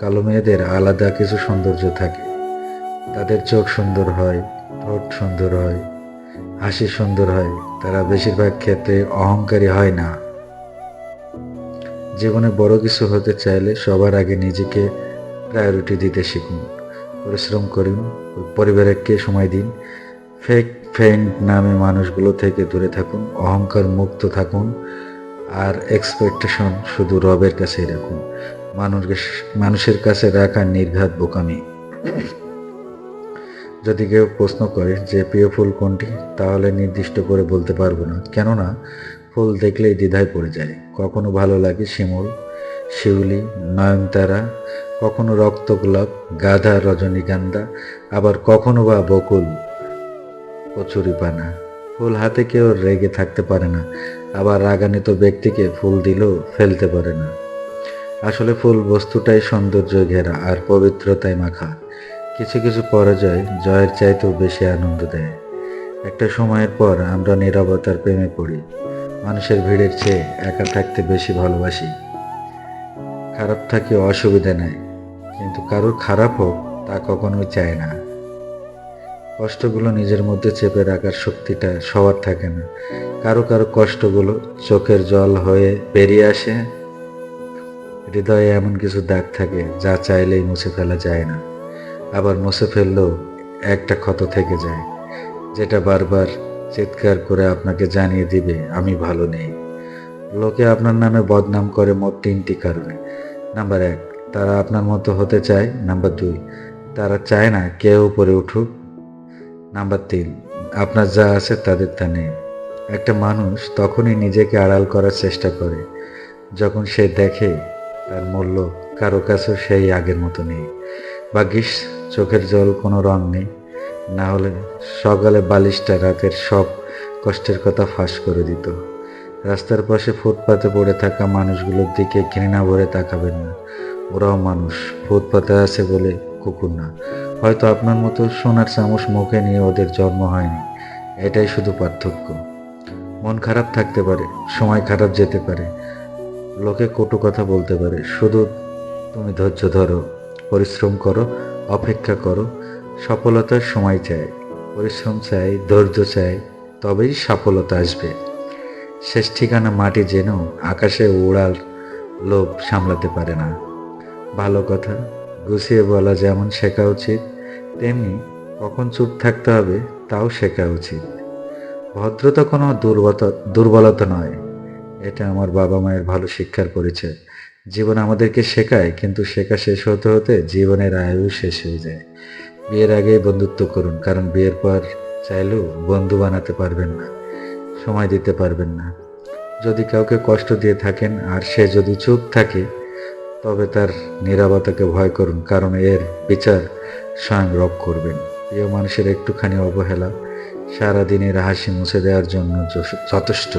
কালো মেয়েদের আলাদা কিছু সৌন্দর্য থাকে। তাদের চোখ সুন্দর হয়, ঠোঁট সুন্দর হয়, হাসি সুন্দর হয়, তারা বেশিরভাগ ক্ষেত্রে অহংকারী হয় না। জীবনে বড় কিছু হতে চাইলে সবার আগে নিজেকে প্রায়োরিটি দিতে শিখুন। পরিশ্রম করুন, পরিবারকে সময় দিন ফেক ফ্রেন্ড নামে মানুষগুলো থেকে দূরে থাকুন, অহংকার মুক্ত থাকুন, আর এক্সপেকটেশন শুধু রবের কাছেই রাখুন। মানুষের কাছে রাখা নির্ঘাত বোকামি। যদি কেউ প্রশ্ন করে যে প্রিয় ফুল কোনটি, তাহলে নির্দিষ্ট করে বলতে পারব না। কেননা, ফুল দেখলেই দ্বিধায় পড়ে যায়। কখনো ভালো লাগে শিমুল, শিউলি, নয়নতারা, কখনো রক্ত গোলাপ গাধা রজনীগন্ধা, আবার কখনো বা বকুল, কচুরিপানা। ফুল হাতে কেউ রেগে থাকতে পারে না। আবার রাগান্বিত ব্যক্তিকে ফুল দিলেও ফেলতে পারে না। আসলে ফুল বস্তুটাই সৌন্দর্য ঘেরা আর পবিত্রতায় মাখা। কিছু কিছু পরাজয় জয়ের চাইতেও বেশি আনন্দ দেয়। একটা সময়ের পর আমরা নিরবতার প্রেমে পড়ি। মানুষের ভিড়ের চেয়ে একা থাকতে বেশি ভালোবাসি। খারাপ থাকে অসুবিধা নেই, কিন্তু কারোর খারাপ হোক তা কখনোই চায় না। কষ্টগুলো নিজের মধ্যে চেপে রাখার শক্তিটা সবার থাকে না। কারও কারও কষ্টগুলো চোখের জল হয়ে বেরিয়ে আসে হৃদয়ে এমন কিছু দাগ থাকে যা চাইলেই মুছে ফেলা যায় না। আবার মুছে ফেললেও একটা ক্ষত থেকে যায়, যেটা বারবার চিৎকার করে আপনাকে জানিয়ে দিবে, আমি ভালো নেই। লোকে আপনার নামে বদনাম করে মোট তিনটি কারণে। নাম্বার এক, তারা আপনার মতো হতে চায়। নাম্বার দুই, তারা চায় না কেউ উপরে উঠুক। নাম্বার তিন, আপনার যা আছে তাদের তা নেই। একটা মানুষ তখনই নিজেকে আড়াল করার চেষ্টা করে, যখন সে দেখে তার মূল্য কারও কাছেও সেই আগের মতো নেই। ভাগ্যিস চোখের জল কোনো রং নেই। না হলে সকালে বালিশটা রাতের সব কষ্টের কথা ফাঁস করে দিত। রাস্তার পাশে ফুটপাতে পড়ে থাকা মানুষগুলোর দিকে ঘৃণা ভরে তাকাবেন না। ওরাও মানুষ, ফুটপাতে আছে বলে কুকুর না। হয়তো আপনার মতো সোনার চামচ মুখে নিয়ে ওদের জন্ম হয়নি। এটাই শুধু পার্থক্য। মন খারাপ থাকতে পারে, সময় খারাপ যেতে পারে। লোকে কটু কথা বলতে পারে। শুধু তুমি ধৈর্য ধরো, পরিশ্রম করো, অপেক্ষা করো, সফলতার সময় চাই। পরিশ্রম চাই, ধৈর্য চাই, তবেই সফলতা আসবে। শেষ ঠিকানা মাটি জেনেও আকাশে উড়াল লোভ সামলাতে পারে না। ভালো কথা, গুছিয়ে বলা যেমন শেখা উচিত, তেমনি কখন চুপ থাকতে হবে তাও শেখা উচিত। ভদ্রতা কোনো দুর্বলতা দুর্বলতা নয়। এটা আমার বাবা মায়ের ভালো শিক্ষার পরিচয়। জীবন আমাদেরকে শেখায়, কিন্তু শেখা শেষ হতে হতে জীবনের আয়ু শেষ হয়ে যায়। বিয়ের আগে বন্ধুত্ব করুন, কারণ বিয়ের পর চাইলেও বন্ধু বানাতে পারবেন না, সময় দিতে পারবেন না। যদি কাউকে কষ্ট দিয়ে থাকেন, আর সে যদি চুপ থাকে, তবে তার নিরাপত্তাকে ভয় করুন, কারণ এর বিচার স্বয়ং রব করবেন। প্রিয় মানুষের একটুখানি অবহেলা সারাদিনের হাসি মুছে দেওয়ার জন্য যথেষ্ট।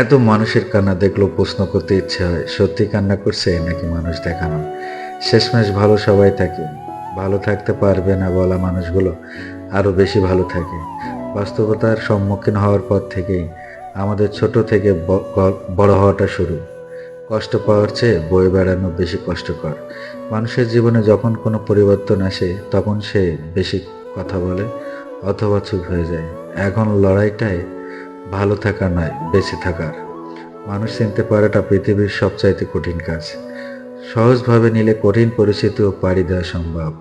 এত মানুষের কান্না দেখলেও প্রশ্ন করতে ইচ্ছে হয়, সত্যি কান্না করছে নাকি মানুষ দেখানো? শেষমেশ ভালো সবাই থাকে। ভালো থাকতে পারবে না বলা মানুষগুলো আরও বেশি ভালো থাকে। বাস্তবতার সম্মুখীন হওয়ার পর থেকেই আমাদের ছোট থেকে বড় হওয়াটা শুরু। কষ্ট পাওয়ার চেয়ে বয়ে বেড়ানো বেশি কষ্টকর। মানুষের জীবনে যখন কোনো পরিবর্তন আসে, তখন সে বেশি কথা বলে অথবা চুপ হয়ে যায়। এখন লড়াইটায় ভালো থাকা নয়, বেঁচে থাকার। মানুষ চিনতে পারাটা পৃথিবীর সবচাইতে কঠিন কাজ। সহজভাবে নিলে কঠিন পরিস্থিতিও পাড়ি দেওয়া সম্ভব।